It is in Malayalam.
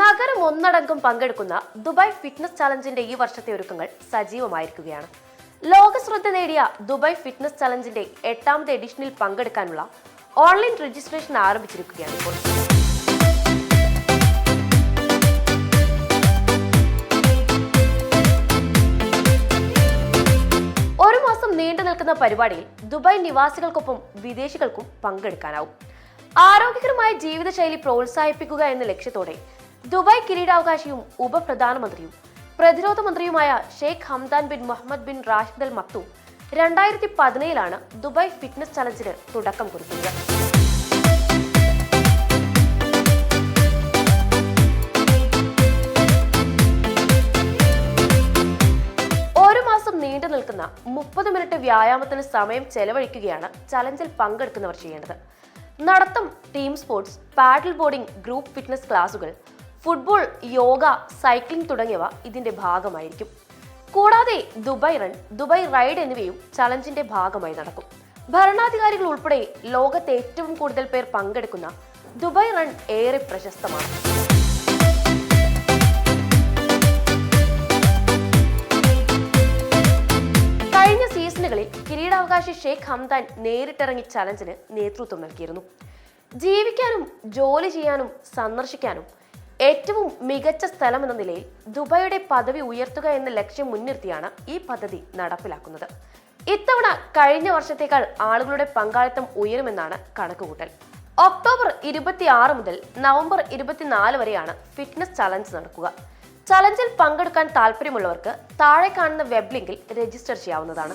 നഗരം ഒന്നടങ്കം പങ്കെടുക്കുന്ന ദുബായ് ഫിറ്റ്നസ് ചലഞ്ചിന്റെ ഈ വർഷത്തെ ഒരുക്കങ്ങൾ സജീവമായിരിക്കുകയാണ്. ലോക ശ്രദ്ധ നേടിയ ദുബായ് ഫിറ്റ്നസ് ചലഞ്ചിന്റെ എട്ടാമത് എഡിഷനിൽ പങ്കെടുക്കാനുള്ള ഓൺലൈൻ രജിസ്ട്രേഷൻ ആരംഭിച്ചിരിക്കുകയാണ് ഇപ്പോൾ. ഒരു മാസം നീണ്ടു നിൽക്കുന്ന പരിപാടിയിൽ ദുബായ് നിവാസികൾക്കൊപ്പം വിദേശികൾക്കും പങ്കെടുക്കാനാവും. ആരോഗ്യകരമായ ജീവിതശൈലി പ്രോത്സാഹിപ്പിക്കുക എന്ന ലക്ഷ്യത്തോടെ ദുബായ് കിരീടാവകാശിയും ഉപപ്രധാനമന്ത്രിയും. പ്രതിരോധ മന്ത്രിയുമായ Sheikh Hamdan bin Mohammed bin Rashid Al Maktoum രണ്ടായിരത്തി പതിനേഴിലാണ് ദുബായ് ഫിറ്റ്നസ് ചലഞ്ചിന് തുടക്കം കുറിക്കുന്നത്. ഒരു മാസം നീണ്ടു നിൽക്കുന്ന മുപ്പത് മിനിറ്റ് വ്യായാമത്തിന് സമയം ചെലവഴിക്കുകയാണ് ചലഞ്ചിൽ പങ്കെടുക്കുന്നവർ ചെയ്യേണ്ടത്. നടത്തം team sports paddle boarding group fitness ക്ലാസുകൾ ഫുട്ബോൾ യോഗ സൈക്ലിംഗ് തുടങ്ങിയവ ഇതിന്റെ ഭാഗമായിരിക്കും. കൂടാതെ ദുബായ് റൺ ദുബായ് റൈഡ് എന്നിവയും ചലഞ്ചിന്റെ ഭാഗമായി നടക്കും. ഭരണാധികാരികൾ ഉൾപ്പെടെ ലോകത്തെ ഏറ്റവും കൂടുതൽ പേർ പങ്കെടുക്കുന്ന ദുബായ് റൺ ഏറെ പ്രശസ്തമാണ്. കഴിഞ്ഞ സീസണുകളിൽ കിരീടാവകാശി ഷെയ്ഖ് ഹംദാൻ നേരിട്ടിറങ്ങി ചലഞ്ചിന് നേതൃത്വം നൽകിയിരുന്നു. ജീവിക്കാനും ജോലി ചെയ്യാനും സന്ദർശിക്കാനും ഏറ്റവും മികച്ച സ്ഥലം എന്ന നിലയിൽ ദുബായിയുടെ പദവി ഉയർത്തുക എന്ന ലക്ഷ്യം മുൻനിർത്തിയാണ് ഈ പദ്ധതി നടപ്പിലാക്കുന്നത്. ഇത്തവണ കഴിഞ്ഞ വർഷത്തേക്കാൾ ആളുകളുടെ പങ്കാളിത്തം ഉയരുമെന്നാണ് കണക്കുകൂട്ടൽ. ഒക്ടോബർ ഇരുപത്തി ആറ് മുതൽ നവംബർ ഇരുപത്തിനാല് വരെയാണ് ഫിറ്റ്നസ് ചലഞ്ച് നടക്കുക. ചലഞ്ചിൽ പങ്കെടുക്കാൻ താല്പര്യമുള്ളവർക്ക് താഴെ കാണുന്ന വെബ് ലിങ്കിൽ രജിസ്റ്റർ ചെയ്യാവുന്നതാണ്.